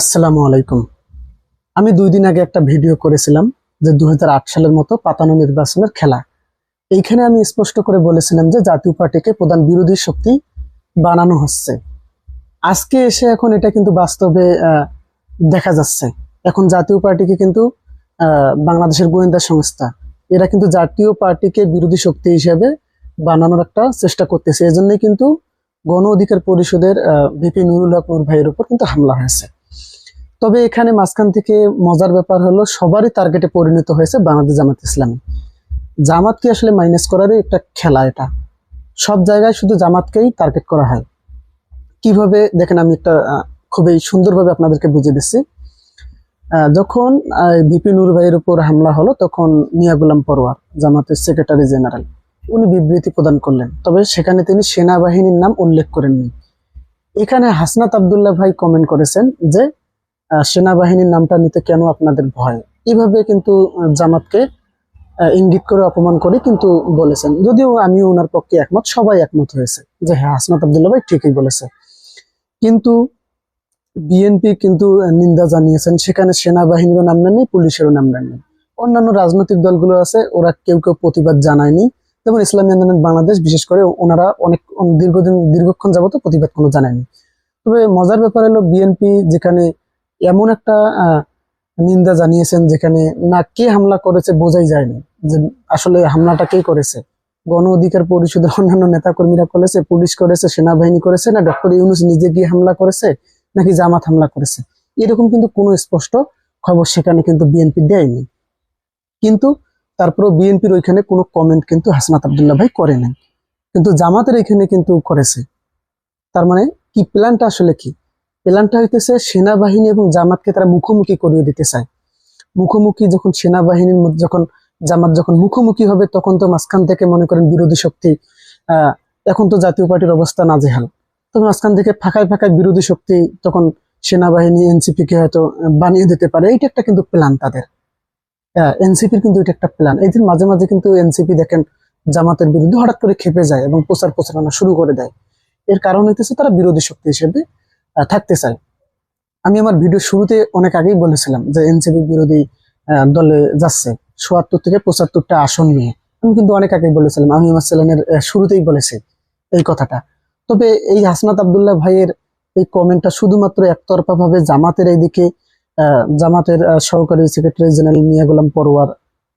আসসালামু আলাইকুম। আমি দুই দিন আগে একটা ভিডিও করেছিলাম যে দু হাজার আট সালের মতো পাতানো নির্বাচনের খেলা। এইখানে আমি স্পষ্ট করে বলেছিলাম যে জাতীয় পার্টিকে প্রধান বিরোধী শক্তি বানানো হচ্ছে। আজকে এসে এখন এটা কিন্তু বাস্তবে দেখা যাচ্ছে। এখন জাতীয় পার্টিকে কিন্তু বাংলাদেশের গোয়েন্দা সংস্থা, এরা কিন্তু জাতীয় পার্টিকে বিরোধী শক্তি হিসেবে বানানোর একটা চেষ্টা করতেছে। এজন্যই কিন্তু গণ অধিকার পরিষদের ভিপি নুরুল হক নূর ভাইয়ের উপর কিন্তু হামলা হয়েছে। তবে এখানে মাঝখান থেকে মজার ব্যাপার হলো সবারই টার্গেটে পরিণত হয়েছে বাংলাদেশ জামাত ইসলামী। জামাতকে আসলে মাইনাস করারই একটা খেলা এটা? সব জায়গায় শুধু জামাতকেই টার্গেট করা হয়। কীভাবে, দেখেন আমি একটা খুবই সুন্দরভাবে আপনাদেরকে বুঝিয়ে দিচ্ছি। যখন বিপি নুর ভাইয়ের উপর হামলা হলো, তখন মিয়া গুলাম পরোয়ার, জামাতের সেক্রেটারি জেনারেল উনি বিবৃতি প্রদান করলেন। তবে সেখানে তিনি সেনাবাহিনীর নাম উল্লেখ করেননি। এখানে হাসনাত আবদুল্লাহ ভাই কমেন্ট করেছেন যে সেনাবাহিনীর নামটা নিতে কেন আপনাদের ভয়? এইভাবে কিন্তু জামাতকে ইঙ্গিত করে অপমান করে কিন্তু বলেছেন। যদিও আমি ওনার পক্ষে একমত, সবাই একমত হয়েছে যে হ্যাঁ হাসনাত আবদুল্লাহ ভাই ঠিকই বলেছে। কিন্তু বিএনপি কিন্তু নিন্দা জানিয়েছেন, সেখানে সেনাবাহিনীরও নাম নেননি, পুলিশেরও নাম নেননি। অন্যান্য রাজনৈতিক দলগুলো আছে, ওরা কেউ কেউ প্রতিবাদ জানায়নি। যেমন ইসলামী আন্দোলন বাংলাদেশ, বিশেষ করে ওনারা অনেক দীর্ঘদিন, দীর্ঘক্ষণ যাবত প্রতিবাদ কোনো জানায়নি। তবে মজার ব্যাপার হলো, বিএনপি যেখানে এমন একটা নিন্দা জানিয়েছেন যেখানে না কে হামলা করেছে বোঝাই যায়নি যে আসলে হামলাটা কে করেছে? গণ অধিকার পরিষদের অন্যান্য নেতাকর্মীরা করেছে, পুলিশ করেছে, সেনাবাহিনী করেছে, না ডক্টর ইউনুস নিজে গিয়ে হামলা করেছে, নাকি জামাত হামলা করেছে? এরকম কিন্তু কোনো স্পষ্ট খবর সেখানে কিন্তু বিএনপি দেয়নি। কিন্তু তারপরে বিএনপির ওইখানে কোনো কমেন্ট কিন্তু হাসনাত আবদুল্লাহ ভাই করে নাই কিন্তু জামাতের এখানে কিন্তু করেছে। তার মানে কি প্ল্যানটা আসলে কি? প্ল্যানটা হইতেছে সেনাবাহিনী এবং জামাতকে তারা মুখোমুখি করিয়ে দিতে চায়। মুখোমুখি যখন সেনাবাহিনীর মধ্যে যখন জামাত যখন মুখোমুখি হবে, তখন তো মাঝখান থেকে মনে করেন বিরোধী শক্তি এখন তো জাতীয় পার্টির অবস্থা নাজেহাল। তো মাঝখান থেকে ফাঁকায় ফাঁকায় বিরোধী শক্তি তখন সেনাবাহিনী এনসিপি কে হয়তো বানিয়ে দিতে পারে। এইটা একটা কিন্তু প্ল্যান তাদের। এনসিপির কিন্তু এটা একটা প্ল্যান এই মাঝে মাঝে কিন্তু এনসিপি দেখেন জামাতের বিরুদ্ধে হঠাৎ করে খেপে যায় এবং প্রচার প্রচারণা শুরু করে দেয়। এর কারণ হইতেছে তারা বিরোধী শক্তি হিসেবে থাকতে চাই। আমি আমার ভিডিও শুরুতে অনেক আগেই বলেছিলাম যে এনসিপি বিরোধী দলে যাচ্ছে। সোয়াত্তর থেকে পঁচাত্তরটা আসন নিয়ে। আমি কিন্তু অনেক আগেই বলেছিলাম, আমি আমার চ্যানেলের শুরুতেই বলেছি এই কথাটা। তবে এই হাসনাত আবদুল্লাহ ভাইয়ের এই কমেন্টটা শুধুমাত্র একতরফা ভাবে জামাতের এইদিকে জামাতের সহকারী secretary general Mia Golam Parwar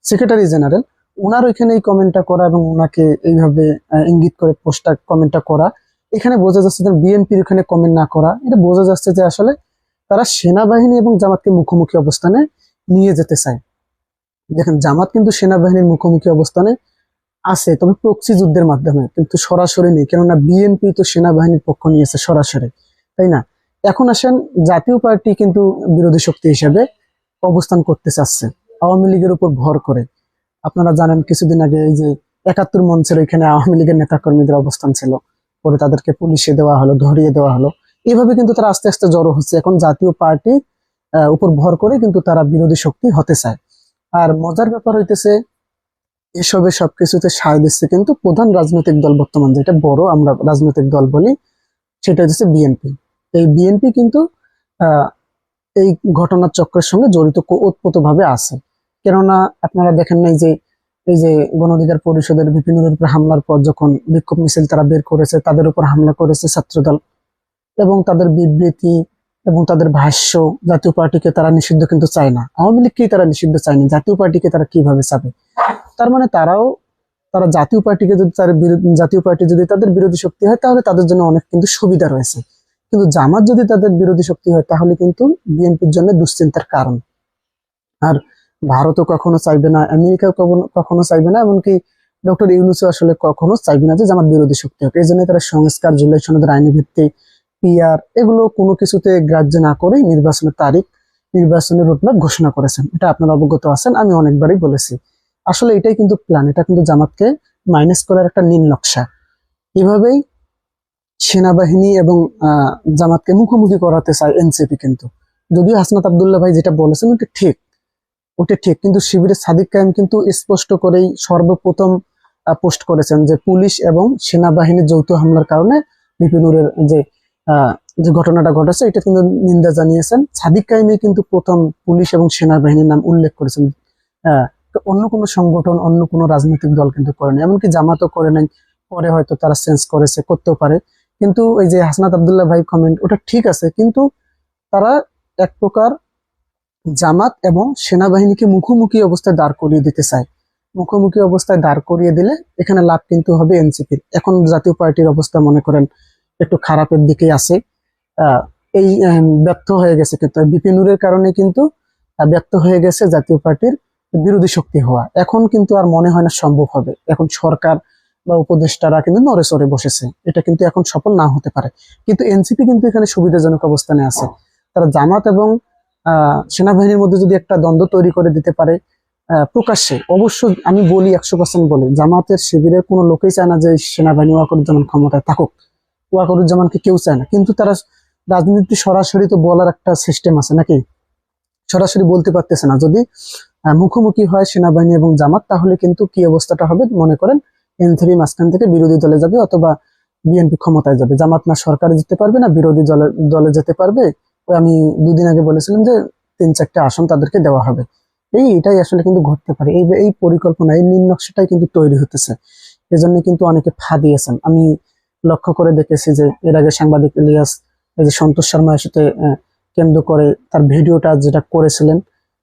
secretary general ওনার ওইখানে এই কমেন্টটা করা এবং ওনাকে এইভাবে ইঙ্গিত করে পোস্টটা, কমেন্টটা করা এখানে বোঝা যাচ্ছে যে বিএনপির এখানে কমেন্ট না করা। এটা বোঝা যাচ্ছে যে আসলে তারা সেনাবাহিনী এবং জামাতকে মুখোমুখি অবস্থানে নিয়ে যেতে চায়। দেখেন, জামাত কিন্তু সেনাবাহিনীর মুখোমুখি অবস্থানে আছে, তবে প্রক্সি যুদ্ধের মাধ্যমে, কিন্তু সরাসরি নেই, কেননা বিএনপি তো সেনাবাহিনীর পক্ষ নিয়েছে সরাসরি, তাই না? এখন আসেন, জাতীয় পার্টি কিন্তু বিরোধী শক্তি হিসেবে অবস্থান করতে চাচ্ছে, আওয়ামী লীগের উপর ভর করে। আপনারা জানেন, কিছুদিন আগে এই যে একাত্তর মঞ্চের ওইখানে আওয়ামী লীগের নেতাকর্মীদের অবস্থান ছিল। পরে তাদেরকে পুলিশে দেওয়া হলো, ধরিয়ে দেওয়া হলো। এইভাবে কিন্তু তারা আস্তে আস্তে জড়ো হচ্ছে। এখন জাতীয় পার্টি উপর ভর করে কিন্তু তারা বিরোধী শক্তি হতে চায়। আর মজার ব্যাপার হইতেছে, এসবে সবকিছুতে সায় দিচ্ছে কিন্তু প্রধান রাজনৈতিক দল বর্তমান, যেটা বড় আমরা রাজনৈতিক দল বলি, সেটা হচ্ছে বিএনপি। এই বিএনপি কিন্তু এই ঘটনার চক্রের সঙ্গে জড়িত ওতপ্রোত ভাবে আছে। কেননা আপনারা দেখেন নাই যে এই যে গণ অধিকার পরিষদের উপর হামলার পর যখন বিক্ষোভ মিছিল তারা বের করেছে, তাদের উপর হামলা করেছে ছাত্রদল এবং তাদের বিবৃতি এবং তাদের ভাষ্য জাতীয় পার্টিকে তারা নিষিদ্ধ কিন্তু চায় না। আওয়ামী লীগকেই তারা নিষিদ্ধ চায়নি জাতীয় পার্টিকে তারা কীভাবে চাবে? তার মানে তারাও, তারা জাতীয় পার্টিকে যদি তার জাতীয় পার্টি যদি তাদের বিরোধী শক্তি হয়, তাহলে তাদের জন্য অনেক কিন্তু সুবিধা রয়েছে। কিন্তু জামাত যদি তাদের বিরোধী শক্তি হয়, তাহলে কিন্তু বিএনপির জন্য দুশ্চিন্তার কারণ। আর ভারতও কখনো চাইবে না, আমেরিকাও কখনো চাইবে না, এমনকি ডক্টর ইউনুসও আসলে কখনো চাইবে না যে জামাত বিরোধী শক্তি হোক। এই জন্য তারা সংস্কার, জুলাই আইনি ভিত্তি পিআর এগুলো কোনো কিছুতে গ্রাহ্য না করে নির্বাচনের তারিখ, নির্বাচনের রোডম্যাপ ঘোষণা করেছেন। এটা আপনারা অবগত আছেন, আমি অনেকবারই বলেছি। আসলে এটাই কিন্তু প্ল্যান এটা কিন্তু জামাতকে মাইনাস করার একটা নীল নকশা। এভাবেই সেনাবাহিনী এবং জামাতকে মুখোমুখি করাতে চায় এনসিপি কিন্তু। যদিও হাসনাত আবদুল্লাহ ভাই যেটা বলেছেন, ওটা ঠিক। ওটা ঠিক, কিন্তু শিবিরের সাদিক কায়েম কিন্তু স্পষ্ট করেই সর্বপ্রথম পোস্ট করেছেন যে পুলিশ এবং সেনাবাহিনীর যৌথ হামলার কারণে বিপিনুরের যে যে ঘটনাটা ঘটেছে, এটা কিন্তু নিন্দা জানিয়েছেন। সাদিক কাইমে কিন্তু প্রথম পুলিশ এবং সেনাবাহিনীর নাম উল্লেখ করেছেন। অন্য কোনো সংগঠন, অন্য কোনো রাজনৈতিক দল কিন্তু করেনি। এমনকি জামাতও করে নাই। পরে হয়তো তারা চেঞ্জ করেছে, করতেও পারে। কিন্তু এই যে হাসনাত আবদুল্লাহ ভাই কমেন্ট ওটা ঠিক আছে। কিন্তু তারা এক প্রকার জামাত এবং সেনাবাহিনীকে মুখোমুখি অবস্থায় দাঁড় করিয়ে দিতে চায়। মুখোমুখি অবস্থায় দাঁড় করিয়ে দিলে এখানে লাভ কিন্তু হবে এনসিপির এখন জাতীয় পার্টির অবস্থা মনে করেন একটু খারাপের দিকে আছে। এই ব্যর্থ হয়ে গেছে কিন্তু। বিপিনুরের কারণে কিন্তু ব্যর্থ হয়ে গেছে জাতীয় পার্টির বিরোধী শক্তি হওয়া। এখন কিন্তু আর মনে হয় না সম্ভব হবে। এখন সরকার বা উপদেষ্টারা কিন্তু নড়ে চড়ে বসেছে। এটা কিন্তু এখন সফল না হতে পারে। কিন্তু এনসিপি কিন্তু এখানে সুবিধাজনক অবস্থানে আছে। তারা জামাত এবং সেনাবাহিনীর মধ্যে যদি একটা দ্বন্দ্ব তৈরি করে দিতে পারে প্রকাশ্যে, অবশ্য আমি বলি একশো পার্সেন্ট বলে জামাতের শিবিরের কোনো লোকেই চায় না যে সেনাবাহিনী ওয়াকরুজ্জামান ক্ষমতায় থাকুক। ওয়াকরুজ্জামানকে কেউ চায় না। কিন্তু তারা রাজনীতি সরাসরি তো বলার একটা সিস্টেম আছে নাকি? সরাসরি বলতে পারতেছে না। যদি মুখোমুখি হয় সেনাবাহিনী এবং জামাত, তাহলে কিন্তু কি অবস্থাটা হবে মনে করেন এনথিবি মাঝখান থেকে বিরোধী দলে যাবে অথবা বিএনপি ক্ষমতায় যাবে। জামাত না সরকারে যেতে পারবে না, বিরোধী দলে দলে যেতে পারবে। আমি দুদিন আগে বলেছিলাম যে তিন চারটে আসন তাদেরকে দেওয়া হবে। এই এটাই আসলে কিন্তু ঘটতে পারে। এই এই পরিকল্পনা, এই নীল নকশাটাই কিন্তু তৈরি হতেছে। এজন্য কিন্তু অনেকে ফা দিয়েছেন। আমি লক্ষ্য করে দেখেছি যে এর আগে সাংবাদিক ইলিয়াস, এই যে সন্তোষ শর্মার সাথে কেন্দ্র করে তার ভিডিওটা যেটা করেছিলেন,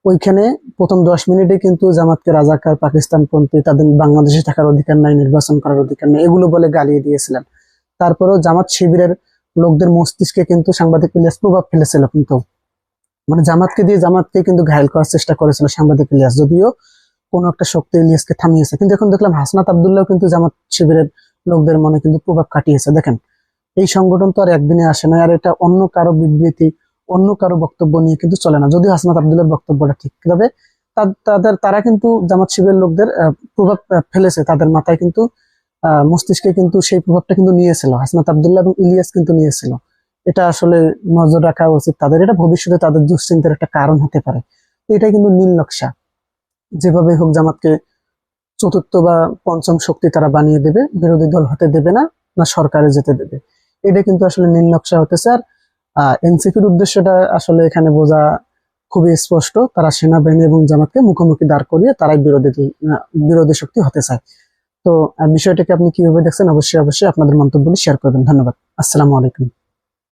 ওইখানে প্রথম দশ মিনিটে কিন্তু জামাতকে রাজাকার, পাকিস্তানপন্থী, তাদের বাংলাদেশে থাকার অধিকার নাই, নির্বাচন করার অধিকার নেই, এগুলো বলে গালিয়ে দিয়েছিলেন। তারপরেও জামাত শিবিরের লোকদের মস্তিষ্কে কিন্তু সাংবাদিক ইলিয়াস প্রভাব ফেলেছিল কিন্তু। মানে জামাতকে দিয়ে জামাতকে কিন্তু ঘায়ল করার চেষ্টা করেছিল সাংবাদিক ইলিয়াস যদিও কোন একটা শক্তি ইলিয়াসকে থামিয়েছে। কিন্তু এখন দেখলাম হাসনাত আবদুল্লাহ কিন্তু জামাত শিবিরের লোকদের মনে কিন্তু প্রভাব কাটিয়েছে। দেখেন, এই সংগঠন তো আর একদিনে আসে না, আর এটা অন্য কারও বিবৃতি, অন্য কারও বক্তব্য নিয়ে কিন্তু চলে না। যদিও হাসনাত আবদুল্লাহর বক্তব্যটা ঠিক, তবে তাদের, তারা কিন্তু জামাত শিবিরের লোকদের প্রভাব ফেলেছে। তাদের মাথায় কিন্তু মস্তিষ্কে কিন্তু সেই প্রভাবটা কিন্তু নিয়েছিল। হাসনাত আবদুল্লাহ এবং ইলিয়াস কিন্তু নিয়েছিল। এটা আসলে নজর রাখা উচিত তাদের। এটা ভবিষ্যতে তাদের দুশ্চিন্তার একটা কারণ হতে পারে। এটাই কিন্তু নীল নকশা। যেভাবে হোক জামাতকে চতুর্থ বা পঞ্চম শক্তি তারা বানিয়ে দেবে, বিরোধী দল হতে দেবে না না সরকারে যেতে দেবে। এটা কিন্তু আসলে নীল নকশা হতেছে। আর এনসিপির উদ্দেশ্যটা আসলে এখানে বোঝা খুবই স্পষ্ট। তারা সেনাবাহিনী এবং জামাতকে মুখোমুখি দাঁড় করিয়ে তারাই বিরোধী বিরোধী শক্তি হতে চায়। তো বিষয়টাকে আপনি কীভাবে দেখছেন অবশ্যই অবশ্যই আপনাদের মন্তব্যগুলি শেয়ার করবেন। ধন্যবাদ। আসসালামু আলাইকুম।